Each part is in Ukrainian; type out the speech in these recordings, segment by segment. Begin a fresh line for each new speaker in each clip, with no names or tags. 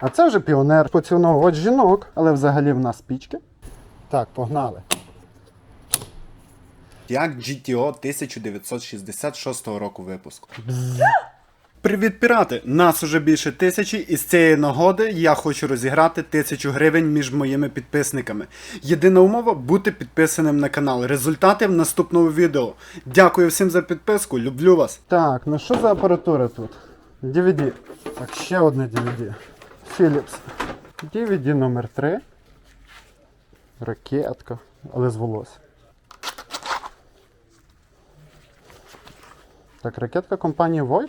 А це вже піонер поціновувач жінок, але взагалі в нас пічки. Так, погнали.
як GTO 1966 року випуску. Привіт, пірати! Нас уже більше тисячі, і з цієї нагоди я хочу розіграти тисячу гривень між моїми підписниками. Єдина умова бути підписаним на канал. Результати в наступному відео. Дякую всім за підписку, люблю вас.
Так, ну що за апаратура тут? DVD. Так, ще одне DVD. Philips. DVD номер 3. Ракетка, але з волосся. Так, ракетка компанії Void.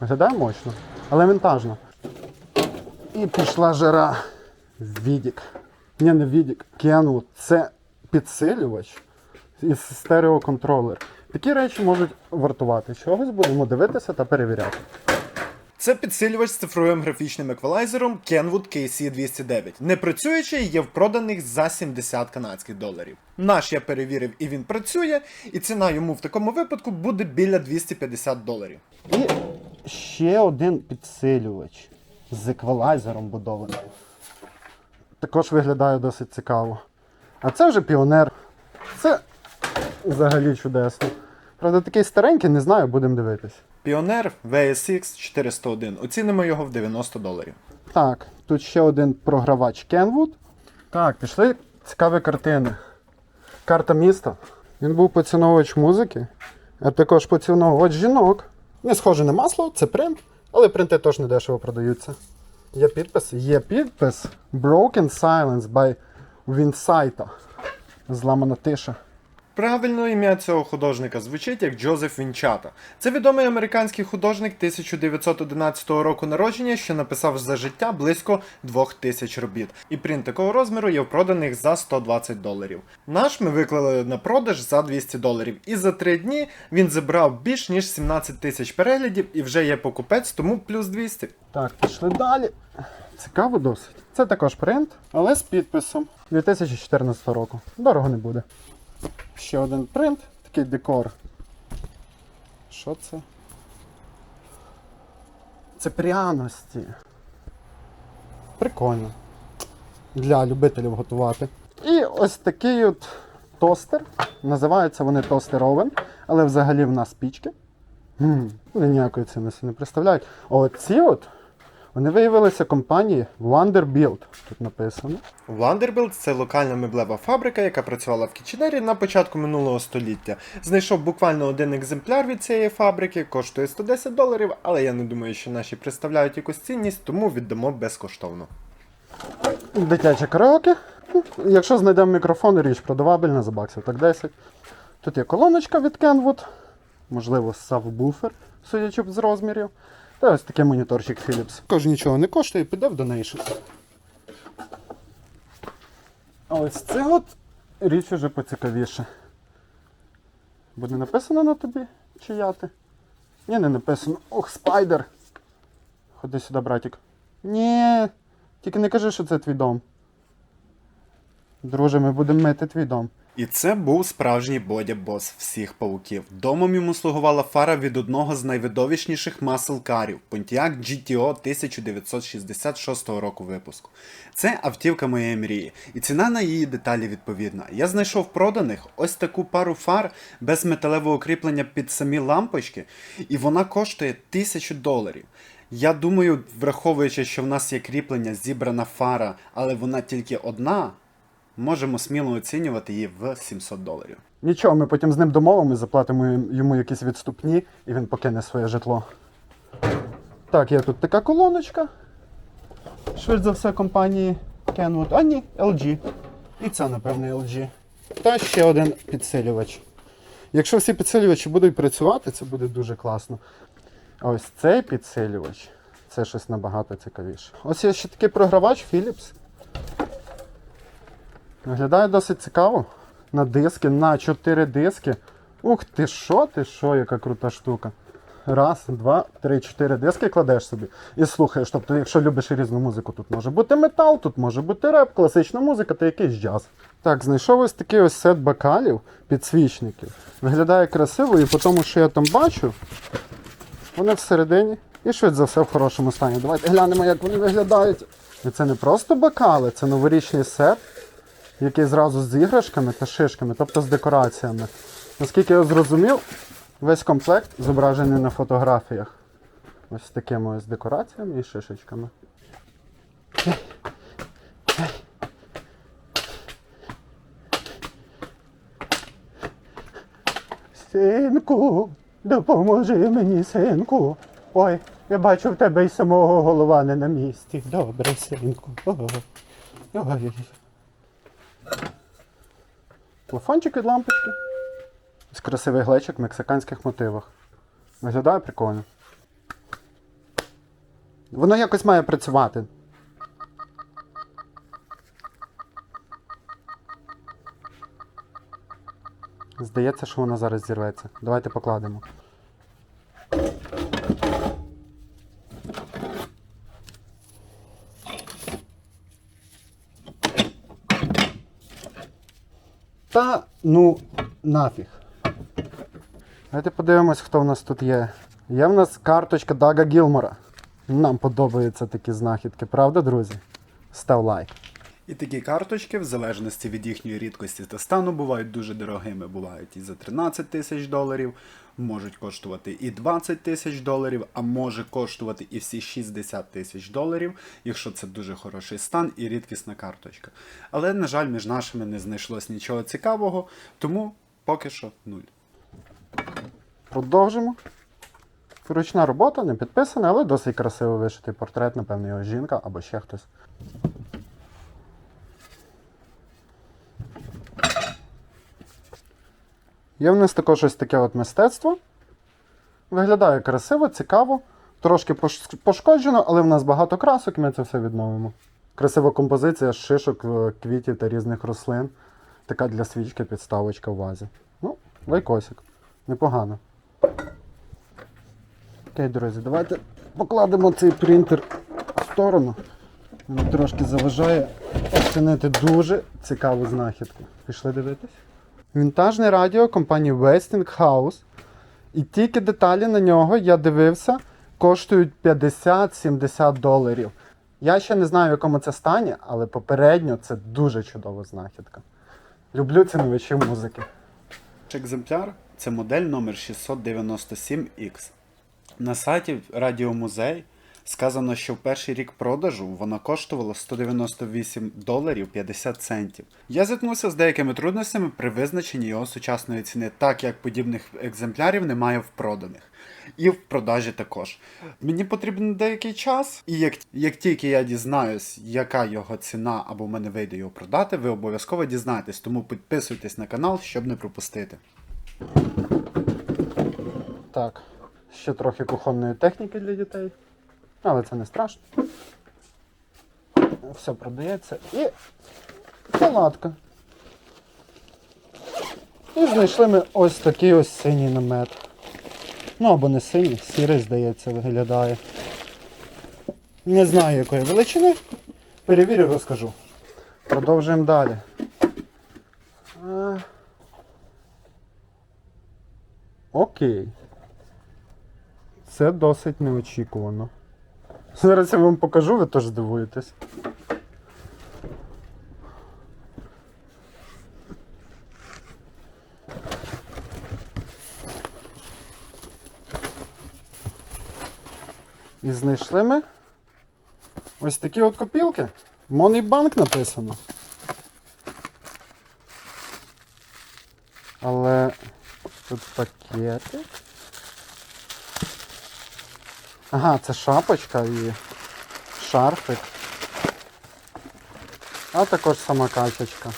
Виглядає мощно, але. І пішла жара. Відік. Ні, не Відік. Kenwood. Це підсилювач і стереоконтролер. Такі речі можуть вартувати чогось, будемо дивитися та перевіряти.
Це підсилювач з цифровим графічним еквалайзером Kenwood KC209. Не працюючий є в проданих за 70 канадських доларів. Наш я перевірив і він працює, і ціна йому в такому випадку буде біля 250 доларів.
І ще один підсилювач з еквалайзером будований. Також виглядає досить цікаво. А це вже піонер. Це взагалі чудесно. Правда, такий старенький, не знаю, будемо дивитись.
Pioneer VSX 401. Оцінимо його в 90 доларів.
Так, тут ще один програвач Kenwood. Так, пішли цікаві картини. Карта міста. Він був поціновувач музики, а також поціновувач жінок. Не схоже на масло, це принт, але принти теж не дешево продаються. Є підпис? Є підпис Broken Silence by Winsight. Зламана тиша.
Правильно ім'я цього художника звучить як Джозеф Вінчата. Це відомий американський художник 1911 року народження, що написав за життя близько 2000 робіт. І принт такого розміру є в проданих за 120 доларів. Наш ми виклали на продаж за 200 доларів. І за три дні він зібрав більш ніж 17 тисяч переглядів і вже є покупець, тому плюс 200.
Так, пішли далі. Цікаво досить. Це також принт, але з підписом 2014 року. Дорого не буде. Ще один принт, такий декор. Що це? Це пряності. Прикольно. Для любителів готувати. І ось такий от тостер. Називаються вони тостер овен, але взагалі в нас пічки. Вони ніякої цінності не представляють. А ці от, вони виявилися компанії Vanderbilt. Тут написано.
Vanderbilt – це локальна меблева фабрика, яка працювала в Кіченері на початку минулого століття. Знайшов буквально один екземпляр від цієї фабрики, коштує 110 доларів, але я не думаю, що наші представляють якусь цінність, тому віддамо безкоштовно.
Дитяче караоке. Ну, Якщо знайдемо мікрофон, річ продавабельна за баксів, так 10. Тут є колоночка від Kenwood, можливо, сабвуфер, судячи з розмірів. Та ось такий моніторчик Philips. Також нічого не коштує, піде в донейшн. А ось це от річ уже поцікавіше. Буде написано на тобі, чия ти? Ні, не написано. Ох, спайдер. Ходи сюди, братик. Ні, тільки не кажи, що це твій дом. Друже, ми будемо мити твій дом.
І це був справжній бодя бос всіх павуків. Домом йому слугувала фара від одного з найвидовищніших масл-карів Pontiac GTO 1966 року випуску. Це автівка моєї мрії, і ціна на її деталі відповідна. Я знайшов проданих ось таку пару фар без металевого кріплення під самі лампочки, і вона коштує 1000 доларів. Я думаю, враховуючи, що в нас є кріплення, зібрана фара, але вона тільки одна, можемо сміло оцінювати її в 700 доларів.
Нічого, ми потім з ним домовимося, заплатимо йому якісь відступні, і він покине своє житло. Так, є тут така колоночка. Швидше за все, компанії Kenwood. А ні, LG. І це, напевно, LG. Та ще один підсилювач. Якщо всі підсилювачі будуть працювати, це буде дуже класно. Ось цей підсилювач це щось набагато цікавіше. Ось є ще такий програвач Philips. Виглядає досить цікаво. На диски, на 4 диски. Ух ти що, ти що, яка крута штука. Раз, два, три, чотири диски кладеш собі і слухаєш. Тобто, якщо любиш різну музику, тут може бути метал, тут може бути реп, класична музика та якийсь джаз. Так, знайшов ось такий ось сет бокалів, підсвічників. Виглядає красиво, і по тому, що я там бачу, вони всередині І швидше за все в хорошому стані. Давайте глянемо, як вони виглядають. І це не просто бокали, це новорічний сет, який зразу з іграшками та шишками, тобто з декораціями. Наскільки я зрозумів, весь комплект зображений на фотографіях. Ось такими ось декораціями і шишечками. Синку, допоможи мені, синку. Ой, я бачу в тебе й самого голова не на місці. Добре, синку. Ой. Ой. Телефончик від лампочки. Ось красивий глечик в мексиканських мотивах. Виглядає прикольно. Воно якось має працювати. Здається, що воно зараз зірветься. Давайте покладемо. Та ну нафіг. Давайте подивимось, хто в нас тут є. Є в нас карточка Дага Гілмора. Нам подобаються такі знахідки, правда, друзі? Став лайк.
І такі карточки, в залежності від їхньої рідкості та стану, бувають дуже дорогими. Бувають і за 13 тисяч доларів, можуть коштувати і 20 тисяч доларів, а може коштувати і всі 60 тисяч доларів, якщо це дуже хороший стан і рідкісна карточка. Але, на жаль, між нашими не знайшлось нічого цікавого, тому поки що нуль.
Продовжимо. Ручна робота, не підписана, але досить красиво вишитий портрет, напевно, його жінка або ще хтось. Є в нас також ось таке от мистецтво. Виглядає красиво, цікаво, трошки пошкоджено, але в нас багато красок, і ми це все відновимо. Красива композиція з шишок, е, квітів та різних рослин. Така для свічки підставочка в вазі. Ну, лайкосик. Непогано. Окей, друзі, давайте покладемо цей принтер в сторону. Він трошки заважає оцінити дуже цікаву знахідку. Пішли дивитись? Вінтажне радіо компанії Westinghouse. І тільки деталі на нього я дивився, коштують 50-70 доларів. Я ще не знаю, в якому це стані, але попередньо це дуже чудова знахідка. Люблю ціновичі музики.
Екземпляр це модель номер 697X. На сайті Радіомузей сказано, що в перший рік продажу вона коштувала 198 доларів 50 центів. Я зіткнувся з деякими трудностями при визначенні його сучасної ціни, так як подібних екземплярів немає в проданих. І в продажі також. Мені потрібен деякий час, і як, як тільки я дізнаюсь, яка його ціна або в мене вийде його продати, ви обов'язково дізнаєтесь, тому підписуйтесь на канал, щоб не пропустити.
Так, ще трохи кухонної техніки для дітей. Але це не страшно. Все продається. І палатка. І знайшли ми ось такий ось синій намет. Ну або не синій, сірий, здається, виглядає. Не знаю якої величини. Перевірю, розкажу. Продовжуємо далі. Окей. Це досить неочікувано. Зараз я вам покажу, ви теж здивуєтесь. І знайшли ми ось такі от копілки. Монейбанк написано. Але тут пакетик. Ага, це шапочка і шарфик. А також сама качечка.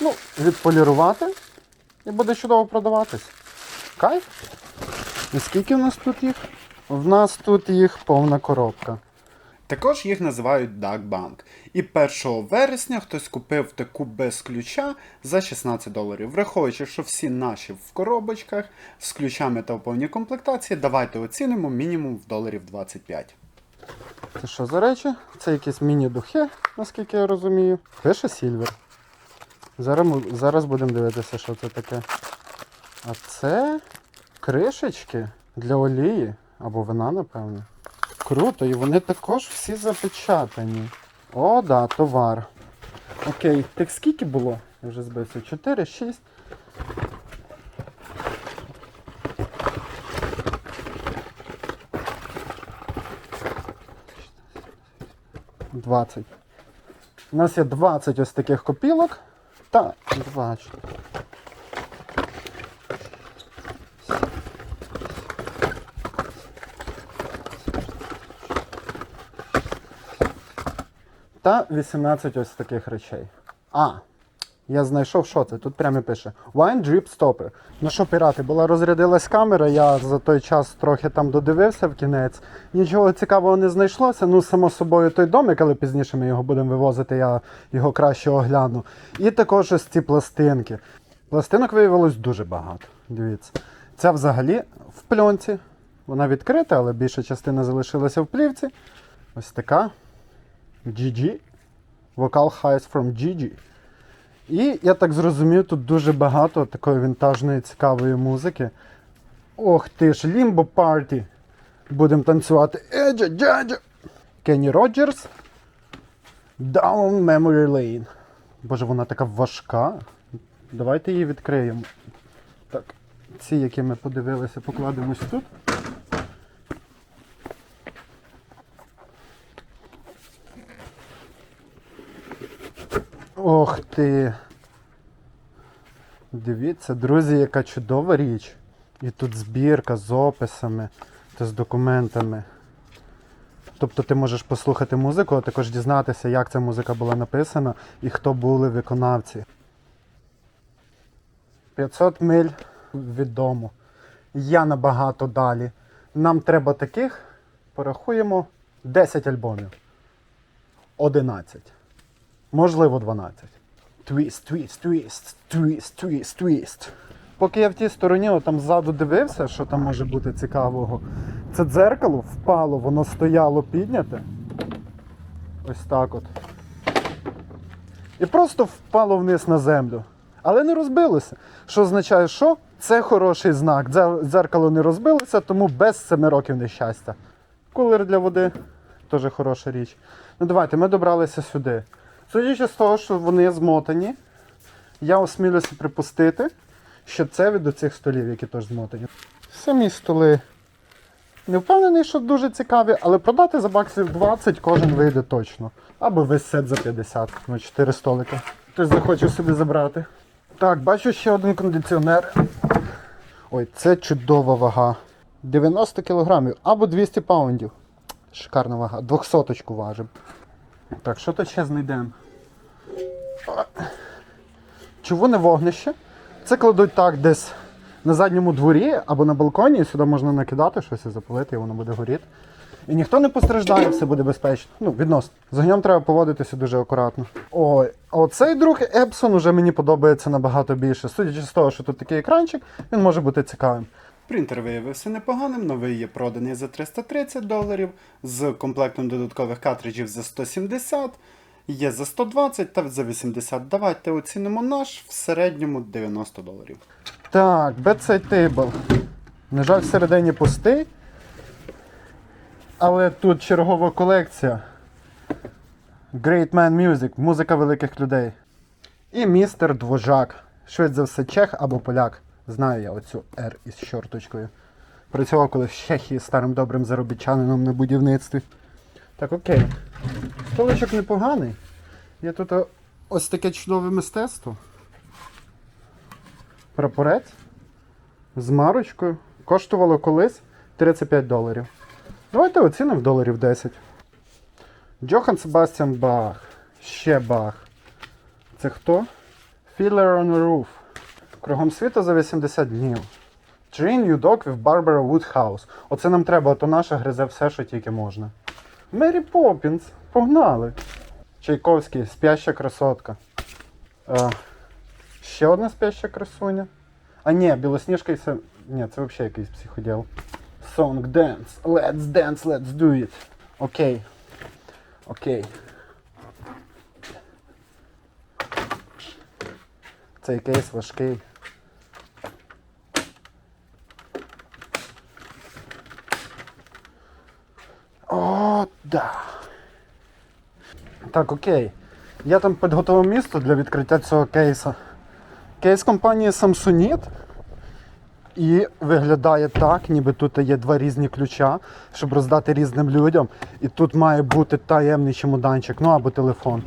Ну, відполірувати і буде чудово продаватись. Кайф. І скільки в нас тут їх? В нас тут їх повна коробка.
Також їх називають Duck Bank. І 1 вересня хтось купив таку без ключа за 16 доларів. Враховуючи, що всі наші в коробочках з ключами та в повній комплектації, давайте оцінимо мінімум в доларів 25.
Це що за речі? Це якісь міні-духи, наскільки я розумію. Пише Сільвер. Зараз, зараз будемо дивитися, що це таке. А це кришечки Для олії або вина, напевно. Круто, і вони також всі запечатані. О, да, товар. Окей, так скільки було? Я вже збився. 4, 6. Двадцять. У нас є 20 ось таких копілок. Та, 20. Та 18 ось таких речей. А, я знайшов, що це. Тут прямо пише Wine Drip Stopper. Ну що, пірати, була розрядилась камера, я за той час трохи там додивився в кінець. Нічого цікавого не знайшлося. Ну, само собою, той домик, але пізніше ми його будемо вивозити, я його краще огляну. І також ось ці пластинки. Пластинок виявилось дуже багато. Дивіться. Ця взагалі в пленці. Вона відкрита, але більша частина залишилася в плівці. Ось така. GG. Vocal Highs from GG. І я так зрозумів, тут дуже багато такої вінтажної цікавої музики. Ох ти ж, Limbo Party. Будемо танцювати. Еджа, джаджа. Кенні Роджерс. Down Memory Lane. Боже, вона така важка. Давайте її відкриємо. Так, ці, які ми подивилися, покладемось тут. Ох ти. Дивіться, друзі, яка чудова річ. І тут збірка з описами та з документами. Тобто ти можеш послухати музику, а також дізнатися, як ця музика була написана і хто були виконавці. 500 миль від дому. Я набагато далі. Нам треба таких, порахуємо, 10 альбомів. 11. Можливо, 12. Твіст, твіст, твіст, твіст, твіст, твіст. Поки я в тій стороні, там ззаду дивився, що там може бути цікавого. Це дзеркало впало, воно стояло підняте. Ось так от. І просто впало вниз на землю. Але не розбилося. Що означає, що це хороший знак. Дзеркало не розбилося, тому без 7 років нещастя. Кулер для води теж хороша річ. Ну давайте, ми добралися сюди. Судячи з того, що вони змотані, я осмілюся припустити, що це від оцих столів, які теж змотані. Самі столи. Не впевнений, що дуже цікаві, але продати за баксів 20 кожен вийде точно. Або весь сет за 50 на 4 столики. Хтось захоче собі забрати. Так, бачу ще один кондиціонер. Ой, це чудова вага. 90 кілограмів або 200 паундів. Шикарна вага. 200 важимо. Так, що тут ще знайдемо? Човуне вогнище. Це кладуть так десь на задньому дворі або на балконі, сюди можна накидати щось і запалити, і воно буде горіти. І ніхто не постраждає, все буде безпечно. Ну, відносно. З огнем треба поводитися дуже акуратно. Ой, а оцей друг Епсон уже мені подобається набагато більше. Судячи з того, що тут такий екранчик, він може бути цікавим.
Принтер виявився непоганим, новий є проданий за 330 доларів, з комплектом додаткових картриджів за 170, є за 120 та за 80. Давайте оцінимо наш в середньому 90 доларів.
Так, Bedside Table. На жаль, всередині пустий. Але тут чергова колекція. Great Man Music, музика великих людей. І містер Двожак. Швидше за все, чех або поляк. Знаю я оцю R із чорточкою. Працював колись в Чехії старим добрим заробітчанином на будівництві. Так, окей. Столичок непоганий. Є тут ось таке чудове мистецтво. Прапорець з марочкою. Коштувало колись 35 доларів. Давайте оцінимо в доларів 10. Джохан Себастьян Бах. Ще Бах. Це хто? Filler on a Roof. Кругом світу за 80 днів. Train You Dog with Barbara Woodhouse. Оце нам треба, а то наша гризе все, що тільки можна. Мері Поппінс. Погнали. Чайковський, спяща красотка. Е, ще одна спяща красуня. А ні, білосніжка і це. Ні, це взагалі якийсь психоділ. Song dance. Let's dance, let's do it. Окей. Окей. Цей кейс важкий. Да. Так, окей. Я там підготував місто для відкриття цього кейса. Кейс компанії Samsonite. І виглядає так, ніби тут є два різні ключа, щоб роздати різним людям. І тут має бути таємний чемоданчик, ну або телефон.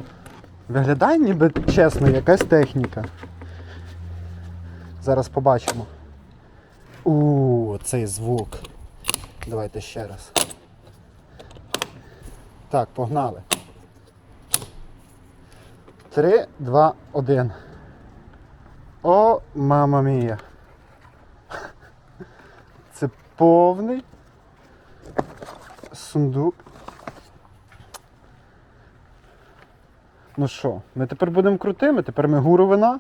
Виглядає ніби чесно, якась техніка. Зараз побачимо. У, цей звук. Давайте ще раз. Так, погнали. Три, два, один. О, мама мія. Це повний сундук. Ну що, ми тепер будемо крутими, тепер ми гуру вина.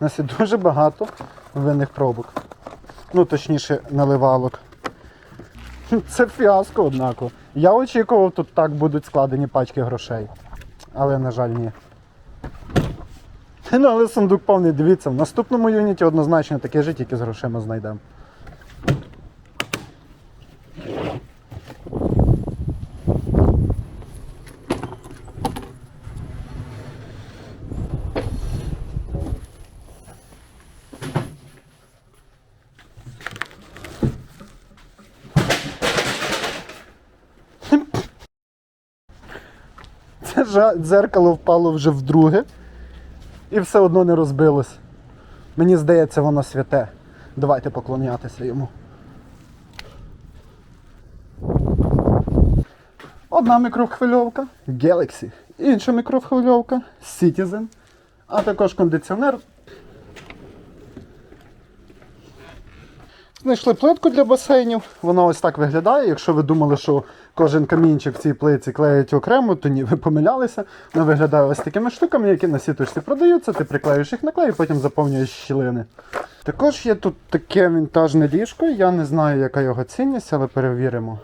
У нас є дуже багато винних пробок. Ну, точніше, наливалок. Це фіаско, однако. Я очікував, тут так будуть складені пачки грошей. Але, на жаль, ні. Ну, але сундук повний, дивіться, в наступному юніті однозначно таке ж тільки з грошима знайдемо. Дзеркало впало вже вдруге і все одно не розбилось. Мені здається, воно святе. Давайте поклонятися йому. Одна мікрохвильовка Galaxy, інша мікрохвильовка Citizen, а також кондиціонер. Знайшли плитку для басейнів. Вона ось так виглядає. Якщо ви думали, що кожен камінчик в цій плитці клеять окремо, то ні, ви помилялися. Вона виглядає ось такими штуками, які на сіточці продаються. Ти приклеюєш їх на клей і потім заповнюєш щілини. Також є тут таке вінтажне ліжко. Я не знаю, яка його цінність, але перевіримо.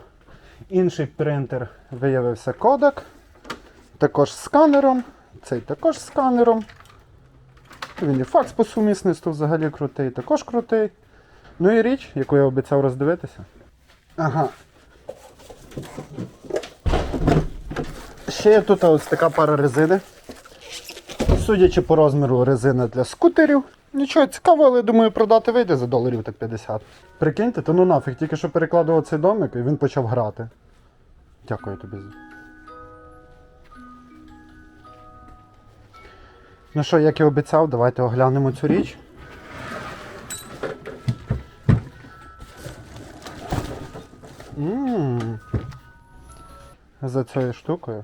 Інший принтер виявився Kodak. Також сканером. Цей також сканером. Він і факс по сумісництву взагалі крутий, також крутий. Ну і річ, яку я обіцяв роздивитися. Ага. Ще є тут ось така пара резини. Судячи по розміру резина для скутерів. Нічого цікавого, але думаю, продати вийде за доларів так 50. Прикиньте, то ну нафіг, тільки що перекладував цей домик і він почав грати. Дякую тобі. Ну що, як і обіцяв, давайте оглянемо цю річ. М. За цією штукою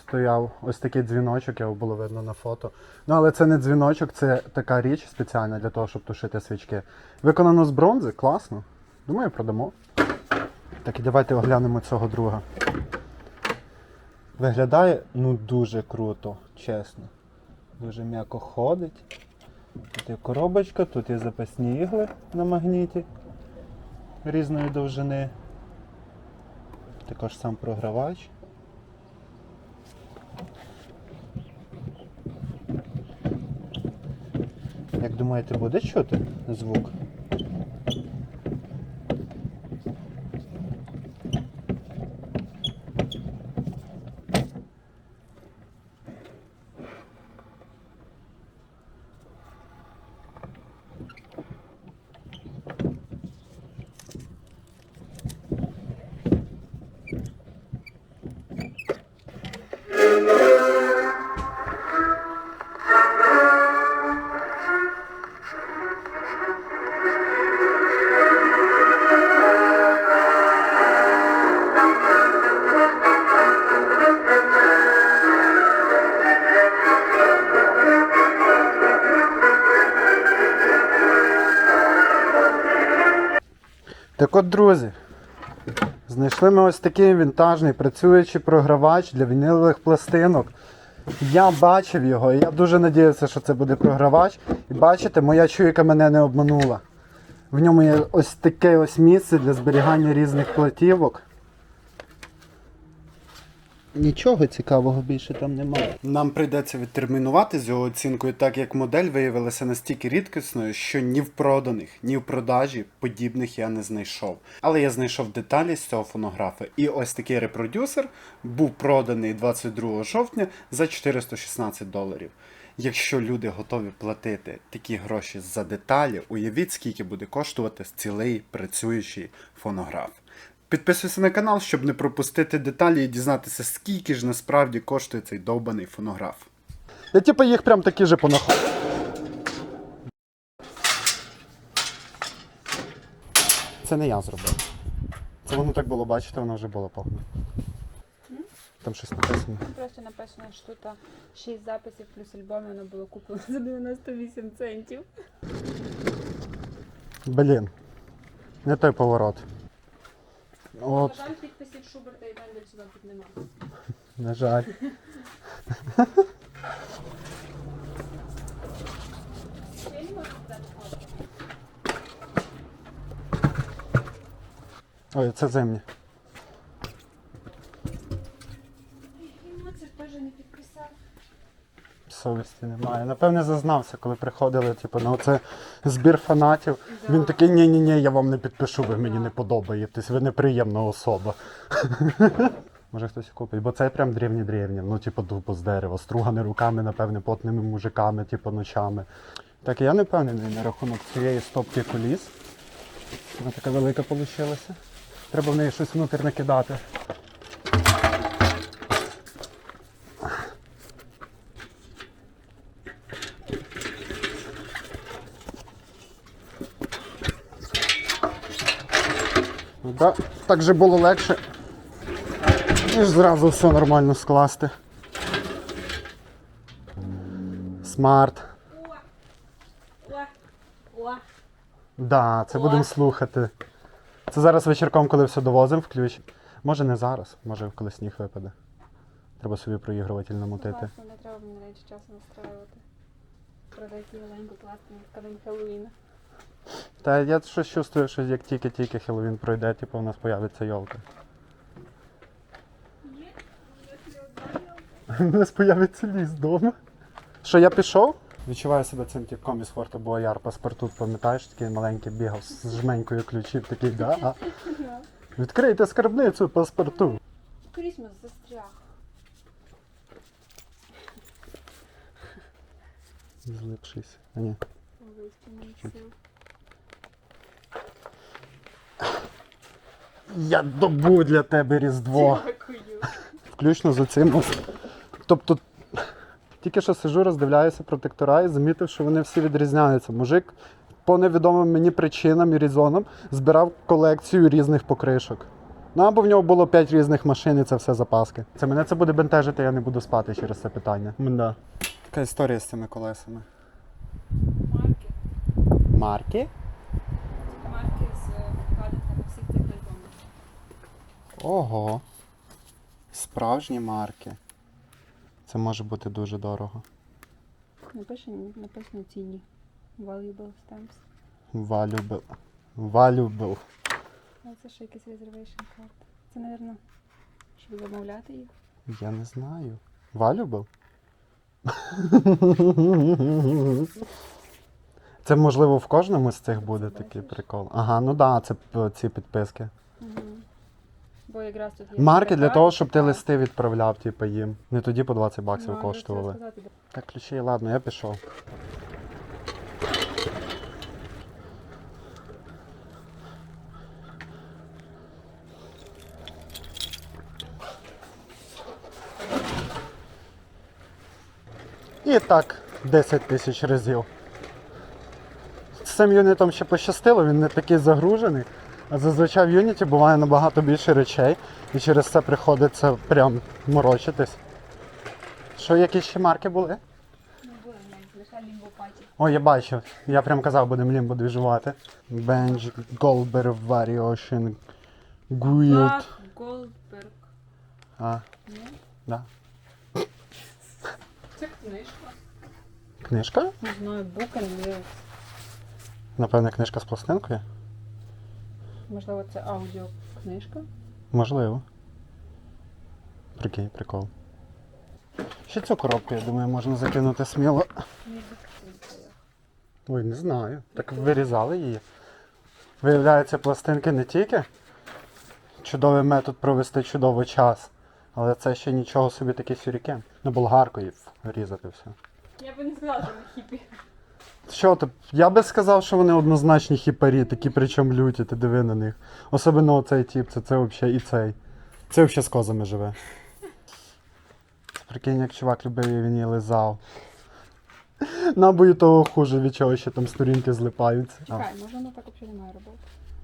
стояв ось такий дзвіночок, його було видно на фото. Ну, але це не дзвіночок, це така річ спеціальна для того, щоб тушити свічки. Виконано з бронзи, класно. Думаю, продамо. Так і давайте оглянемо цього друга. Виглядає ну дуже круто, чесно. Дуже м'яко ходить. Тут є коробочка, тут є запасні ігли на магніті різної довжини. Також сам програвач. Як думаєте, буде чути звук? Так от, друзі, знайшли ми ось такий вінтажний працюючий програвач для вінилових пластинок. Я бачив його, і я дуже надіявся, що це буде програвач. І бачите, моя чуйка мене не обманула. В ньому є ось таке ось місце для зберігання різних платівок. Нічого цікавого більше там немає.
Нам прийдеться відтермінувати з його оцінкою, так як модель виявилася настільки рідкісною, що ні в проданих, ні в продажі подібних я не знайшов. Але я знайшов деталі з цього фонографа. І ось такий репродюсер був проданий 22 жовтня за 416 доларів. Якщо люди готові платити такі гроші за деталі, уявіть, скільки буде коштувати цілий працюючий фонограф. Підписуйся на канал, щоб не пропустити деталі і дізнатися, скільки ж насправді коштує цей довбаний фонограф.
Я типу їх прям такі же понаходив. Це не я зробив. Це воно так було, бачите, воно вже було повно. Там щось написано.
Просто написано, що тут 6 записів плюс альбом, воно було куплено за 98 центів.
Блін. Не той поворот. От,
Жаль, підписів Шуберта і Мендельсона тут немає.
на жаль. Ой, це зимні.
Це теж не підписав.
Совісті немає. Напевне, зазнався, коли приходили, типу, на оце збір фанатів. Він такий, ні ні я вам не підпишу, ви мені не подобаєтесь, ви неприємна особа. Може хтось купить, бо це прям древні-древні, ну, типу, дубо з дерева, стругане руками, напевне, потними мужиками, типу, ночами. Так, я не впевнений на рахунок цієї стопки коліс. Вона така велика вийшла. Треба в неї щось внутрі накидати. Да, так же було легше, ніж зразу все нормально скласти. Смарт. Да, це будемо слухати. Це зараз вечірком, коли все довозимо, включ. Може не зараз, може коли сніг випаде. Треба собі проігруватель намотити.
Класно, не треба мені раніше часу настраювати. Продайте маленьку класну скажімо, Хеллоуіна.
Та я щось чувствую, що як тільки-тільки Хеллоуін пройде, типу у нас появиться йолка. У нас появиться ліс вдома. Що я пішов? Відчуваю себе цим типком із форту Бояр паспорту, пам'ятаєш, такий маленький бігав з жменькою ключів, такий, да. Відкрийте скарбницю паспорту.
Крісмас застряг.
Злипшись. А ні.
Сил.
Я добув для тебе Різдво.
Дякую.
Включно з оцим. Тобто, тільки що сижу, роздивляюся протектора і замітив, що вони всі відрізняються. Мужик по невідомим мені причинам і різонам збирав колекцію різних покришок. Ну або в нього було 5 різних машин і це все запаски. Це мене це буде бентежити, я не буду спати через це питання. Да. Така історія з цими колесами.
Марки?
Марки
з вкладинками всіх цих альбомів.
Ого. Справжні марки. Це може бути дуже дорого.
Написано, написано ціні. Valuable stamps.
Valuable. Valuable.
Це ще якийсь reservation card. Це, мабуть, щоб замовляти їх.
Я не знаю. Valuable? Це можливо в кожному з цих буде такий прикол. Ага, ну да, це ці підписки.
Бо якраз тут є.
Марки для того, щоб ти листи відправляв, типу, їм. Не тоді по 20
Ну,
баксів
хотіла
коштували.
сказати,
Так, ключі, ладно, я пішов. І так, 10 тисяч разів. З цим юнітом ще пощастило, він не такий загружений. А зазвичай в юніті буває набагато більше речей, і через це приходиться прям морочитись. Що, які ще марки були?
Не лише.
О, я бачив. Я прям казав, будемо лімбо двіжувати. Bench, Goldberg, Variation, Guild.
Голдберг.
А,
Ні?
да.
Це книжка.
Книжка?
Не знаю, Book and Lyrics.
Напевне, книжка з пластинкою?
Можливо, це аудіокнижка.
Можливо. Прикинь, прикол. Ще цю коробку, я думаю, можна закинути сміло. Ой, не знаю. Так вирізали її. Виявляється, пластинки не тільки чудовий метод провести чудовий час, але це ще нічого собі такий сюрікен. На болгарку її різати все.
Я би не сказала, що ми хіпі.
Що ти? Я би сказав, що вони однозначні хіпарі, такі причому люті, ти диви на них. Особливо оцей тип, це, це взагалі і цей. Це взагалі з козами живе. Це Прикинь, як чувак любив і він її лизав. Нам бою того хуже, від чого ще там сторінки злипаються.
Чекай, може воно так взагалі не має робити.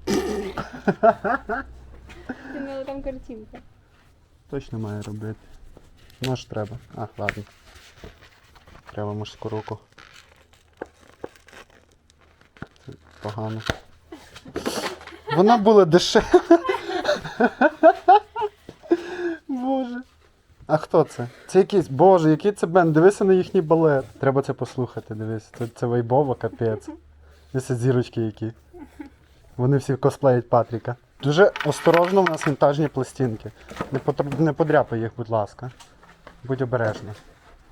Ти не там картинка.
точно має робити. Ж треба. А, ладно. Треба мужську руку. Це погано. Вона була дешева. Боже. А хто це? Це якийсь. Боже, який це бенд? Дивися на їхній балет. Треба це послухати, дивись. Це, це вайбово, капець. Дивися зірочки які. Вони всі косплеять Патріка. Дуже осторожно в нас вінтажні пластинки. Не, потр- не подряпай їх, будь ласка. Будь обережна.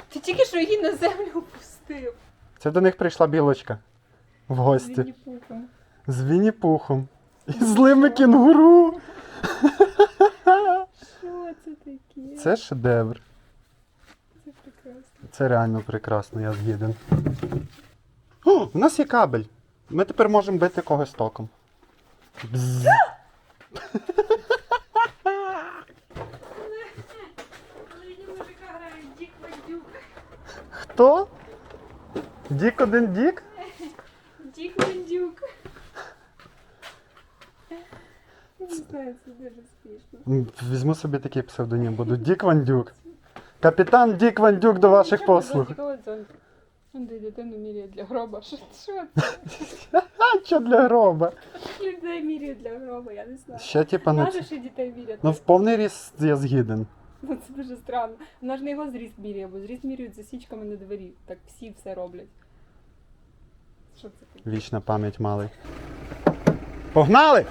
Ти тільки що її на землю опустив.
Це до них прийшла білочка в гості. З Вінні-Пухом. І злими кінгуру.
Що це таке?
Це шедевр.
Це прекрасно.
Це реально прекрасно, я згіден. О, у нас є кабель. Ми тепер можемо бити когось током. Бзз. Хто? Дік один дік?
Дік Вандюк. Не знаю, це дуже смішно.
Візьму собі такий псевдонім, буду Дік Вандюк. Капітан Дік Вандюк до ваших послуг.
Де дитину міряє для гроба. Що, це?
А що для гроба?
Людей міряють для гроба, я не знаю.
Ще типа не.
Кажеш, що дітей мірять.
Ну в повний ріст я згіден.
Ну, це дуже странно. Вона ж не його зріст міряє, бо зріст міряють засічками на двері. Так всі все роблять.
Вічна пам'ять малий. Погнали!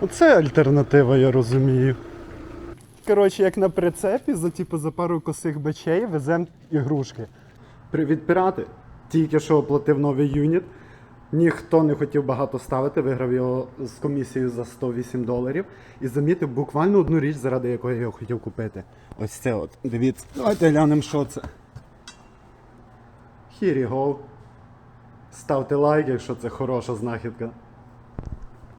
Оце альтернатива, я розумію. Коротше, як на прицепі, за типу за пару косих бичей веземо ігрушки. Привіт, пірати! Тільки що оплатив новий юніт. Ніхто не хотів багато ставити, виграв його з комісією за 108 доларів і замітив буквально одну річ, заради якої я його хотів купити. Ось це от. Дивіться. Давайте глянемо, що це. Here you go. Ставте лайк, якщо це хороша знахідка.